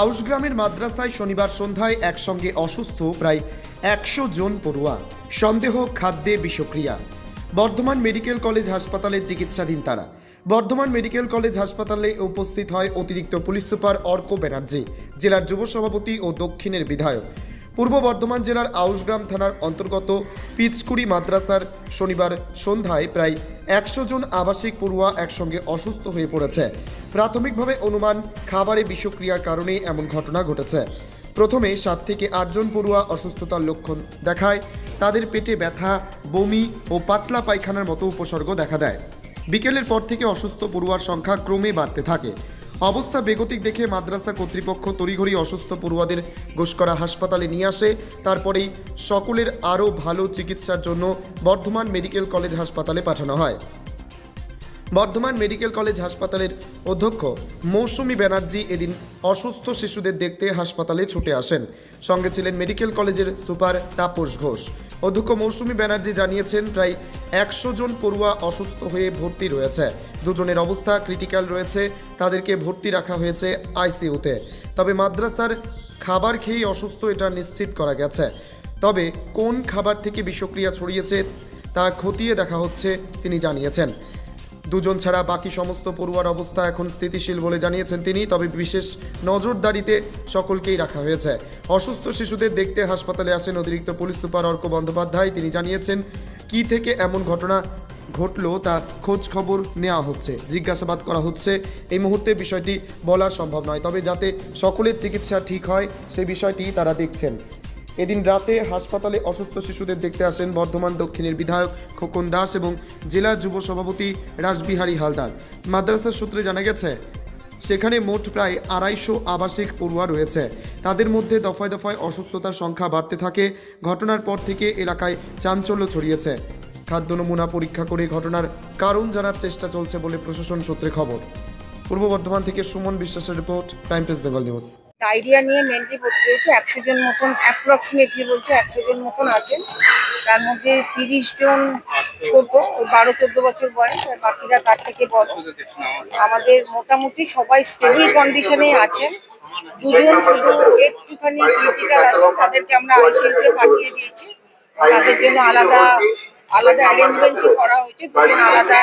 আউশ গ্রামের মাদ্রাসায় শনিবার সন্ধ্যায় একসঙ্গে অসুস্থ প্রায় একশো জন পড়ুয়া। সন্দেহ, খাদ্যে বিষক্রিয়া। বর্ধমান মেডিকেল কলেজ হাসপাতালে চিকিৎসাধীন তারা। বর্ধমান মেডিকেল কলেজ হাসপাতালে উপস্থিত হয় অতিরিক্ত পুলিশ সুপার অর্ক ব্যানার্জি, জেলার যুব সভাপতি ও দক্ষিণের বিধায়ক। পূর্ব বর্ধমান জেলার আউশগ্রাম থানার অন্তর্গত পিচকুড়ি মাদ্রাসার শনিবার সন্ধ্যায় প্রায় একশো জন আবাসিক পড়ুয়া একসঙ্গে অসুস্থ হয়ে পড়েছে। প্রাথমিকভাবে অনুমান খাবারে বিষক্রিয়ার কারণে এমন ঘটনা ঘটেছে। প্রথমে সাত থেকে আটজন পড়ুয়া অসুস্থতার লক্ষণ দেখায়। তাদের পেটে ব্যথা, বমি ও পাতলা পায়খানার মতো উপসর্গ দেখা দেয়। বিকেলের পর থেকে অসুস্থ পড়ুয়ার সংখ্যা ক্রমে বাড়তে থাকে। অবস্থা বেগতিক দেখে মাদ্রাসা কর্তৃপক্ষ তড়িঘড়ি অসুস্থ পড়ুয়াদের গোসকরা হাসপাতালে নিয়ে আসে। তারপরেই সকলের আরও ভালো চিকিৎসার জন্য বর্ধমান মেডিকেল কলেজ হাসপাতালে পাঠানো হয়। বর্ধমান মেডিকেল কলেজ হাসপাতালের অধ্যক্ষ মৌসুমী ব্যানার্জি এদিন অসুস্থ শিশুদের দেখতে হাসপাতালে ছুটে আসেন। সঙ্গে ছিলেন মেডিকেল কলেজের সুপার তাপস ঘোষ। অধ্যক্ষ মৌসুমী ব্যানার্জি জানিয়েছেন, প্রায় একশো জন পড়ুয়া অসুস্থ হয়ে ভর্তি রয়েছে। দুজনের অবস্থা ক্রিটিক্যাল রয়েছে, তাদেরকে ভর্তি রাখা হয়েছে আইসিইউতে। তবে মাদ্রাসার খাবার খেয়েই অসুস্থ এটা নিশ্চিত করা গেছে। তবে কোন খাবার থেকে বিষক্রিয়া ছড়িয়েছে তা খতিয়ে দেখা হচ্ছে, তিনি জানিয়েছেন। দুজন ছাড়া বাকি সমস্ত পড়ুয়ার অবস্থা এখন স্থিতিশীল বলে জানিয়েছেন তিনি, তবে বিশেষ নজরদারিতে সকলকেই রাখা হয়েছে। অসুস্থ শিশুদের দেখতে হাসপাতালে আসেন অতিরিক্ত পুলিশ সুপার অর্ক বন্দ্যোপাধ্যায়। তিনি জানিয়েছেন, কি থেকে এমন ঘটনা ঘটলো তা খোঁজ খবর নেওয়া হচ্ছে। জিজ্ঞাসাবাদ করা হচ্ছে। এই মুহূর্তে বিষয়টি বলা সম্ভব নয়, তবে যাতে সকলের চিকিৎসা ঠিক হয়, সে বিষয়টি তারা দেখছেন। এদিন রাতে হাসপাতালে অসুস্থ শিশুদের দেখতে আসেন বর্ধমান দক্ষিণের বিধায়ক খোকন দাস এবং জেলা যুব সভাপতি রাসবিহারী হালদার। মাদ্রাসার সূত্রে জানা গেছে, সেখানে মোট প্রায় আড়াইশো আবাসিক পড়ুয়া রয়েছে। তাদের মধ্যে দফায় দফায় অসুস্থতার সংখ্যা বাড়তে থাকে। ঘটনার পর থেকে এলাকায় চাঞ্চল্য ছড়িয়েছে। খাদ্য নমুনা পরীক্ষা করে ঘটনার কারণ জানার চেষ্টা চলছে বলে প্রশাসন সূত্রে খবর। পূর্ব বর্ধমান থেকে সুমন বিশ্বাসের report, Time Press, Bengal News. Diarrhoea নিয়ে মেনলি ভর্তি হয়েছে একশো জন মতন অ্যাপ্রক্সিমেটলি বলছে একশো জন মতন আছেন। তার মধ্যে তিরিশ জন ছোট, ওই বারো, চোদ্দ বছর বয়স, আর বাকিরা তার থেকে বড়। আমাদের মোটামুটি সবাই স্টেবল কন্ডিশনে আছেন। দুজন শুধু একটুখানি ক্রিটিক্যাল আছে, তাদেরকে আমরা আইসিইউতে পাঠিয়ে দিয়েছি। তাদের জন্য আলাদা আলাদা অ্যারেঞ্জমেন্ট করা হয়েছে। দুজন আলাদা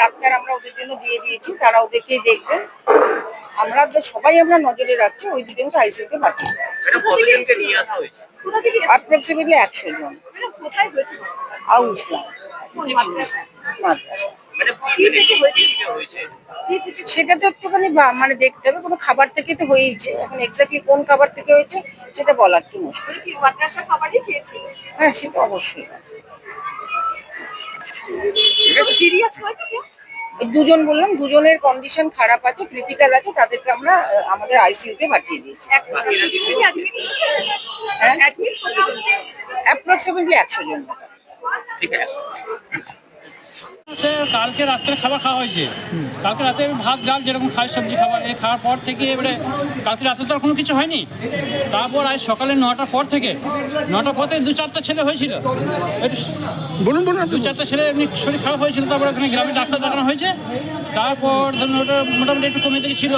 ডাক্তার আমরা ওদের জন্য দিয়ে দিয়েছি, তারা ওদেরকেই দেখবেন। আমরা তো সবাই আমরা নজরে রাখছি ওই দুজনকে আইসিইউতে পাঠিয়ে অ্যাপ্রক্সিমেটলি একশো জন। মানে সেটা তো একটুখানি মানে দেখতে হবে কোনো খাবার থেকে তো হয়েইছে। এখন এক্স্যাক্টলি কোন খাবার থেকে হয়েছে সেটা বলা একটু মুশকিল। কি মাদ্রাসার খাবারই খেয়েছিল? হ্যাঁ সেটা অবশ্যই। সিরিয়াস হয়েছে দুজন বললাম দুজনের কন্ডিশন খারাপ আছে ক্রিটিক্যাল আছে তাদেরকে আমরা আমাদের আইসিইউতে পাঠিয়ে দিয়েছি? অ্যাপ্রক্সিমেটলি একশো জন। ঠিক আছে। সে কালকে রাত্রে খাবার খাওয়া হয়েছে। কালকে রাতে আমি ভাত ডাল যেরকম খাই সবজি খাবার এই খাওয়ার পর থেকে এবারে কালকে রাতে তো আর কোনো কিছু হয়নি। তারপর আজ সকালে নটার পর থেকে নটার পর থেকে দু চারটা ছেলে হয়েছিল। বলুন বলুন দু চারটা ছেলে এমনি শরীর খারাপ হয়েছিল তারপরে ওখানে গ্রামে ডাক্তার দেখানো হয়েছে। তারপর ধরুন ওটা মোটামুটি একটু কমে থেকে ছিল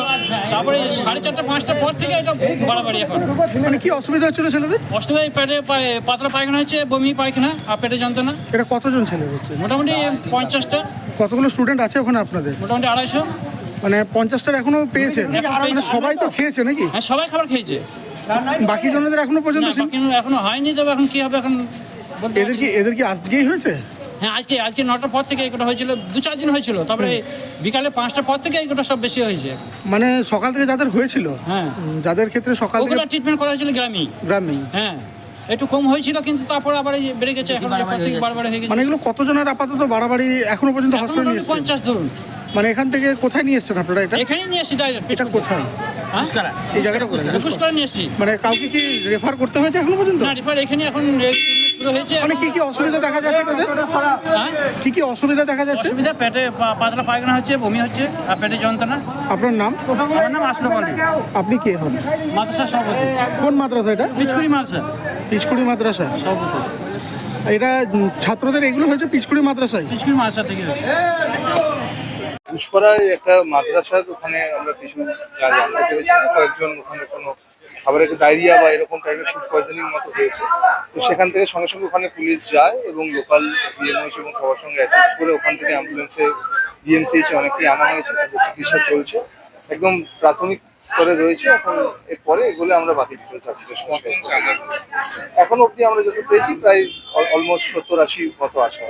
তারপরে সাড়ে চারটা পাঁচটার পর থেকে এটা বাড়াবাড়ি এখন। মানে কি অসুবিধা হচ্ছিল ছেলেদের? অষ্টমী পেটে পাতলা পায়খানা হয়েছে বমি পায়খানা আর পেটে যন্ত্রণা। এটা কতজন ছেলে হচ্ছে? মোটামুটি কতগুলো স্টুডেন্ট আছে ওখানে আপনাদের? মোটামুটি আড়াইশো। মানে পঞ্চাশটার এখনও পেয়েছেন এখনও মানে সবাই তো খেয়েছে নাকি? হ্যাঁ সবাই খাবার খেয়েছে। বাকি জনদের এখনও পর্যন্ত এখনও হয়নি তবে এখন কি হবে এখন এদের কি এদের কি আজকেই হয়েছে? হ্যাঁ আজকে আজকে নটার পর থেকে এগুলো হয়েছিল দু চার দিন হয়েছিল তারপরে বিকালে পাঁচটার পর থেকে এগুলো সব বেশি হয়েছে। মানে সকাল থেকে যাদের হয়েছিল হ্যাঁ। যাদের ক্ষেত্রে সকাল থেকে ট্রিটমেন্ট করা হয়েছিল গ্রামে গ্রামেই। হ্যাঁ। একটু কম হয়েছিল কিন্তু তারপর আবার বেড়ে গেছে এখন বারবার হয়ে গেছে। মানে এগুলো কতজনের আপাতত বাড়াবাড়ি এখনও পর্যন্ত এখন হসপিটালে নিয়ে পঞ্চাশ ধরুন। মানে এখান থেকে কোথায় নিয়ে এসেছেন আপনারা এটা? এখানেই নিয়ে এসছি ডাইরেক্ট এটা কোথায়? হ্যাঁ? এই জায়গাটা কোথায়? নিয়ে এসছি। মানে কাউকে কি রেফার করতে হয়েছে এখনও পর্যন্ত? না রিফার এখানে এখন শুরু হয়েছে। মানে কি কি অসুবিধা দেখা যাচ্ছে? তাদের হ্যাঁ? কি কি অসুবিধা দেখা যাচ্ছে? অসুবিধা পেটে পাতলা পায়খানা হচ্ছে বমি হচ্ছে আর পেটে যন্ত্রণা। আপনার নাম? আমার নাম আশরফ আলী। আপনি কে হন? মাদ্রাসা সভাপতি। কোন মাদ্রাসা এটা? পিচকুড়ি মাদ্রাসা। পিচকুড়ি মাদ্রাসা? সভাপতি এটা ছাত্রদের এগুলো হয়েছে পিচকুড়ি মাদ্রাসায়? পিচকুড়ি মাদ্রাসা থেকে। পুষ্পাড়ায় একটা মাদ্রাসার ওখানে আমরা কিছু যা জানতে পেরেছি কয়েকজন ওখানে কোনো খাবারের ডায়রিয়া বা এরকম টাইপের ফুড পয়জনিং মতো হয়েছে। তো সেখান থেকে সঙ্গে সঙ্গে ওখানে পুলিশ যায় এবং লোকাল জিএমএইচ এবং সবার সঙ্গে অ্যাসিস্ট করে ওখান থেকে অ্যাম্বুলেন্সে জিএমসিএইচ অনেকেই আনা হয়েছে চিকিৎসা চলছে। একদম প্রাথমিক স্তরে রয়েছে এখন এরপরে এগুলো আমরা বাকি ডিটেলস আপনাদের সঙ্গে এখন অবধি আমরা যত পেয়েছি প্রায় অলমোস্ট সত্তর আশি মতো আছে।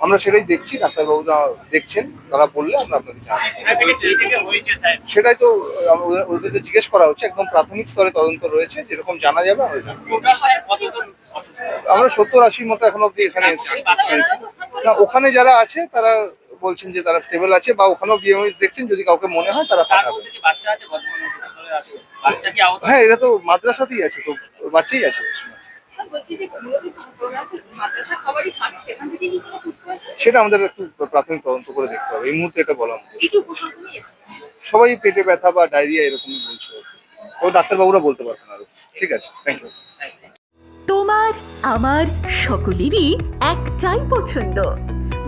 আমরা সেটাই দেখছি ডাক্তারবাবুরা দেখছেন তারা বললে আমরা আপনাকে জানাব। সাহেব সেটাই তো ওদের- ওদেরকে জিজ্ঞেস করা হচ্ছে একদম প্রাথমিক স্তরে তদন্ত রয়েছে যেরকম জানা যাবে আমরা জানাব। টোটাল কতজন অসুস্থ? আমরা সত্তর আশি মতো এখন অব্দি এখানে এসেছি। না ওখানে যারা আছে তারা বলছেন যে তারা স্টেবল আছে বা ওখানেও বিএমএস দেখছেন যদি কাউকে মনে হয় তারা পাঠাবে। হ্যাঁ এরা তো মাদ্রাসাতেই আছে তো বাচ্চাই আছে সেটা আমাদের একটু প্রাথমিক তদন্ত করে দেখতে হবে। এই মুহূর্তে এটা বলা মুশকিল। একটু উপসর্গ নিয়ে এসছে সবাই পেটে ব্যথা বা ডায়রিয়া এরকমই বলছে। ও ডাক্তারবাবুরা বলতে পারবেন আরও। ঠিক আছে থ্যাংক ইউ তোমার আমার সকলেরই একটাই পছন্দ।